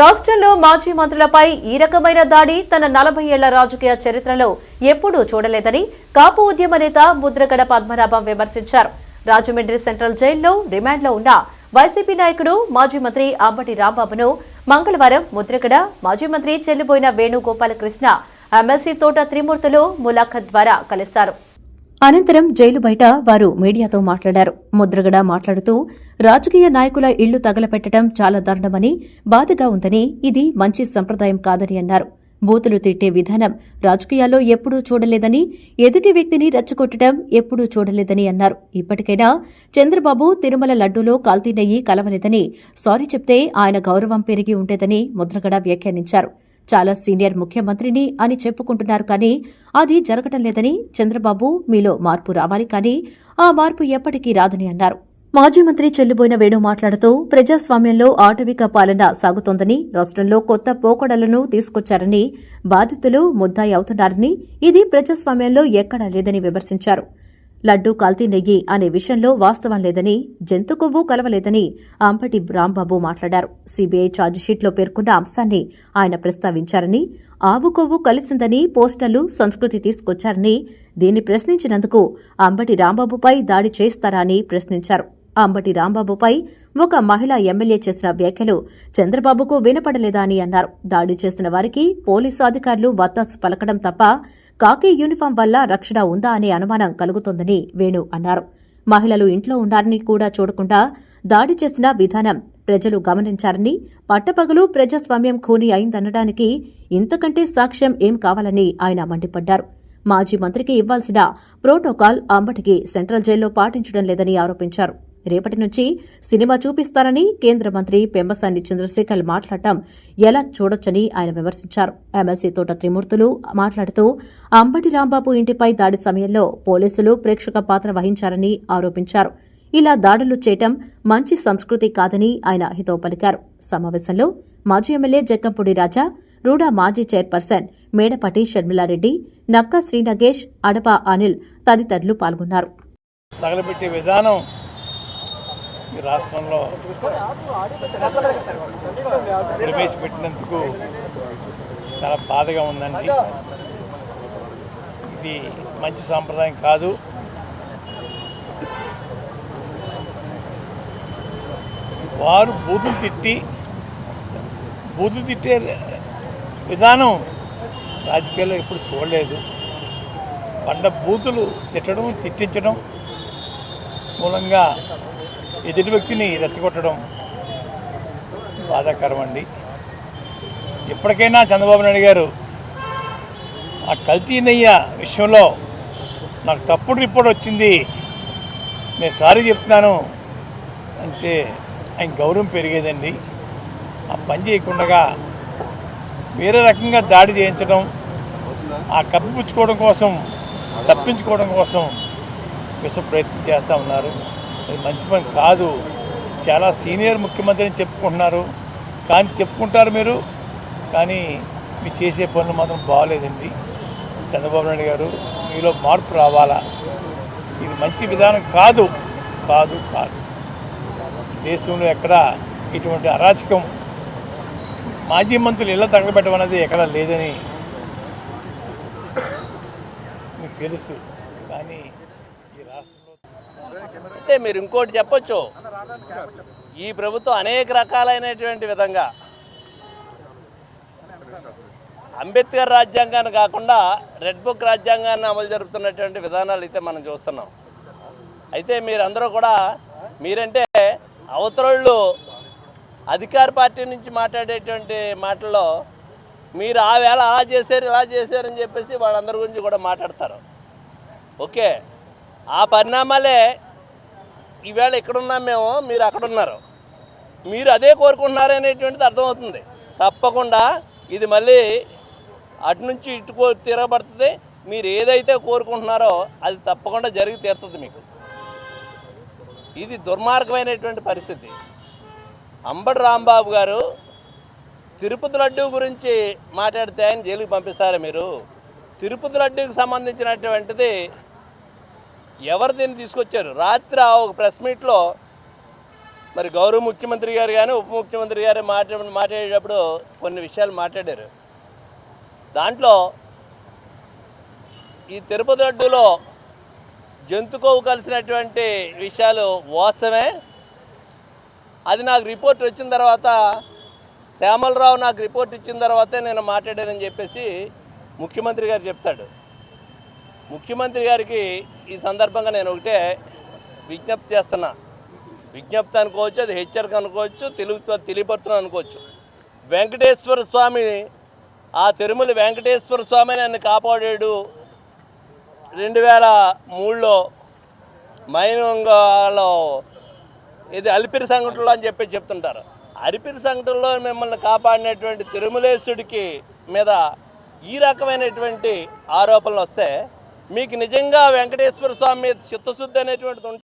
రాష్ట్రంలో మాజీ మంత్రులపై ఈ రకమైన దాడి తన నలభై ఏళ్ళ రాజకీయ చరిత్రలో ఎప్పుడూ చూడలేదని కాపు ఉద్యమ నేత ముద్రగడ పద్మనాభం విమర్శించారు. రాజమండ్రి సెంట్రల్ జైల్లో రిమాండ్లో ఉన్న వైసీపీ నాయకుడు మాజీ మంత్రి అంబటి రాంబాబును మంగళవారం ముద్రగడ మాజీ మంత్రి చెల్లిపోయిన వేణుగోపాలకృష్ణ ఎమ్మెల్సీ తోట త్రిమూర్తులు ములాఖత్ ద్వారా కలిశారు. అనంతరం జైలు బయట వారు మీడియాతో మాట్లాడారు. ముద్రగడ మాట్లాడుతూ రాజకీయ నాయకుల ఇళ్ళు తగలపెట్టడం చాలా దారుణమని బాధగా ఉందని ఇది మంచి సంప్రదాయం కాదని అన్నారు. బూతులు తిట్టే విధానం రాజకీయాల్లో ఎప్పుడూ చూడలేదని ఎదుటి వ్యక్తిని రెచ్చగొట్టడం ఎప్పుడూ చూడలేదని అన్నారు. ఇప్పటికైనా చంద్రబాబు తిరుమల లడ్డూలో కాల్తీనయ్యి కలవలేదని సారీ చెప్తే ఆయన గౌరవం పెరిగి ఉండేదని ముద్రగడ వ్యాఖ్యానించారు. చాలా సీనియర్ ముఖ్యమంత్రిని అని చెప్పుకుంటున్నారు కానీ అది జరగటం లేదని చంద్రబాబు మీలో మార్పు రావాలి కానీ ఆ మార్పు ఎప్పటికీ రాదని అన్నారు. మాజీ మంత్రి చెల్లిబోయిన వేణు మాట్లాడుతూ ప్రజాస్వామ్యంలో ఆటవిక పాలన సాగుతోందని రాష్ట్రంలో కొత్త పోకడలను తీసుకొచ్చారని బాధితులు ముద్దాయి అవుతున్నారని ఇది ప్రజాస్వామ్యంలో ఎక్కడా లేదని విమర్శించారు. లడ్డూ కల్తీ నెయ్యి అనే విషయంలో వాస్తవం లేదని జంతు కొవ్వు కలవలేదని అంబటి రాంబాబు మాట్లాడారు. సిబిఐ ఛార్జిషీట్లో పేర్కొన్న అంశాన్ని ఆయన ప్రస్తావించారని ఆవు కొవ్వు కలిసిందని పోస్టర్లు సంస్కృతి తీసుకొచ్చారని దీన్ని ప్రశ్నించినందుకు అంబటి రాంబాబుపై దాడి చేస్తారా అని ప్రశ్నించారు. అంబటి రాంబాబుపై ఒక మహిళా ఎమ్మెల్యే చేసిన వ్యాఖ్యలు చంద్రబాబుకు వినపడలేదా అని అన్నారు. దాడి చేసిన వారికి పోలీసు అధికారులు వత్తాసు పలకడం తప్ప కాకి యూనిఫాం వల్ల రక్షణ ఉందా అనే అనుమానం కలుగుతోందని వేణు అన్నారు. మహిళలు ఇంట్లో ఉన్నారని కూడా చూడకుండా దాడి చేసిన విధానం ప్రజలు గమనించారని పట్టపగలు ప్రజాస్వామ్యం ఖూని అయిందనడానికి ఇంతకంటే సాక్ష్యం ఏం కావాలని ఆయన మండిపడ్డారు. మాజీ మంత్రికి ఇవ్వాల్సిన ప్రోటోకాల్ అంబటికి సెంట్రల్ జైల్లో పాటించడం లేదని ఆరోపించారు. రేపటి నుంచి సినిమా చూపిస్తారని కేంద్ర మంత్రి పెంబసాని చంద్రశేఖర్ మాట్లాడటం ఎలా చూడొచ్చని ఆయన విమర్శించారు. ఎమ్మెల్సీ తోట త్రిమూర్తులు మాట్లాడుతూ అంబటి రాంబాబు ఇంటిపై దాడి సమయంలో పోలీసులు ప్రేక్షక పాత్ర వహించారని ఆరోపించారు. ఇలా దాడులు చేయటం మంచి సంస్కృతి కాదని ఆయన హితవు పలికారు. సమావేశంలో మాజీ ఎమ్మెల్యే జక్కంపూడి రాజా రూడా మాజీ చైర్పర్సన్ మేడపాటి షర్మిలారెడ్డి నక్కా శ్రీనగేష్ అడప అనిల్ తదితరులు పాల్గొన్నారు. తగలబెట్టే విధానం ఈ రాష్ట్రంలో ప్రవేశపెట్టినందుకు చాలా బాధగా ఉందండి. ఇది మంచి సాంప్రదాయం కాదు. వారు బూతులు తిట్టి బూతులు తిట్టే విధానం రాజకీయాల్లో ఎప్పుడు చూడలేదు. పండ బూతులు తిట్టడం తిట్టించడం మూలంగా ఎదుటి వ్యక్తిని రెచ్చగొట్టడం బాధాకరం అండి ఎప్పటికైనా చంద్రబాబు నాయుడు గారు ఆ కల్తీ నెయ్య విషయంలో నాకు తప్పుడు రిపోర్ట్ వచ్చింది. నేను సారీ చెప్తున్నాను అంటే ఆయన గౌరవం పెరిగేదండి. ఆ పని చేయకుండా వేరే రకంగా దాడి చేయించడం ఆ కప్పిపుచ్చుకోవడం కోసం తప్పించుకోవడం కోసం విష ప్రయత్నం చేస్తూ ఉన్నారు. మంచి పని కాదు. చాలా సీనియర్ ముఖ్యమంత్రి అని చెప్పుకుంటున్నారు. కానీ చెప్పుకుంటారు మీరు. కానీ మీరు చేసే పనులు మాత్రం బాగలేదండి. చంద్రబాబు నాయుడు గారు మీలో మార్పు రావాలా? ఇది మంచి విధానం కాదు. కాదు కాదు. దేశంలో ఎక్కడ ఇటువంటి అరాచకం మాజీ మంత్రులు ఇళ్ళ తగలబెట్టడం అనేది ఎక్కడా లేదని మీకు తెలుసు. కానీ అంటే అయితే మీరు ఇంకోటి చెప్పొచ్చు. ఈ ప్రభుత్వం అనేక రకాలైనటువంటి విధంగా అంబేద్కర్ రాజ్యాంగాన్ని కాకుండా రెడ్ బుక్ రాజ్యాంగాన్ని అమలు జరుపుతున్నటువంటి విధానాలు అయితే మనం చూస్తున్నాం. అయితే మీరందరూ కూడా మీరంటే అవతరోళ్ళు అధికార పార్టీ నుంచి మాట్లాడేటువంటి మాటల్లో మీరు ఆ వేళ అలా చేశారు ఇలా చేశారని చెప్పేసి వాళ్ళందరి గురించి కూడా మాట్లాడతారు. ఓకే? ఆ పరిణామాలే ఈవేళ ఇక్కడున్నాం మేము మీరు అక్కడ ఉన్నారు మీరు అదే కోరుకుంటున్నారు అనేటువంటిది అర్థమవుతుంది. తప్పకుండా ఇది మళ్ళీ అటు నుంచి ఇటు తీరబడుతుంది. తిరగబడుతుంది మీరు ఏదైతే కోరుకుంటున్నారో అది తప్పకుండా జరిగి తీరుతుంది మీకు. ఇది దుర్మార్గమైనటువంటి పరిస్థితి. అంబటి రాంబాబు గారు తిరుపతి లడ్డు గురించి మాట్లాడితే ఆయన జైలుకి పంపిస్తారా మీరు? తిరుపతి లడ్డూకి ఎవరు దీన్ని తీసుకొచ్చారు? రాత్రి ఒక ప్లస్ మీట్లో మరి గౌరవ ముఖ్యమంత్రి గారు కానీ ఉప ముఖ్యమంత్రి గారు మాట్లా మాట్లాడేటప్పుడు కొన్ని విషయాలు మాట్లాడారు. దాంట్లో ఈ తిరుపతి అడ్డులో జంతుకోవు కలిసినటువంటి విషయాలు వాస్తవమే. అది నాకు రిపోర్ట్ వచ్చిన తర్వాత శ్యామలరావు నాకు రిపోర్ట్ ఇచ్చిన తర్వాతే నేను మాట్లాడానని చెప్పేసి ముఖ్యమంత్రి గారు చెప్తాడు. ముఖ్యమంత్రి గారికి ఈ సందర్భంగా నేను ఒకటే విజ్ఞప్తి చేస్తున్నా. విజ్ఞప్తి అనుకోవచ్చు అది హెచ్చరిక అనుకోవచ్చు తెలుగు తెలియపడుతున్నా అనుకోవచ్చు. వెంకటేశ్వర స్వామి ఆ తిరుమల వెంకటేశ్వర స్వామి నన్ను కాపాడాడు రెండు వేల మూడులో. మైనంగాలో ఇది అలిపిరి సంఘటనలో అని చెప్పి చెప్తుంటారు. అలిపిరి సంఘటనలో మిమ్మల్ని కాపాడినటువంటి తిరుమలేశుడికి మీద ఈ రకమైనటువంటి ఆరోపణలు వస్తే మీకు నిజంగా వెంకటేశ్వర స్వామి మీద చిత్తశుద్ధి అనేటువంటిది ఉంటే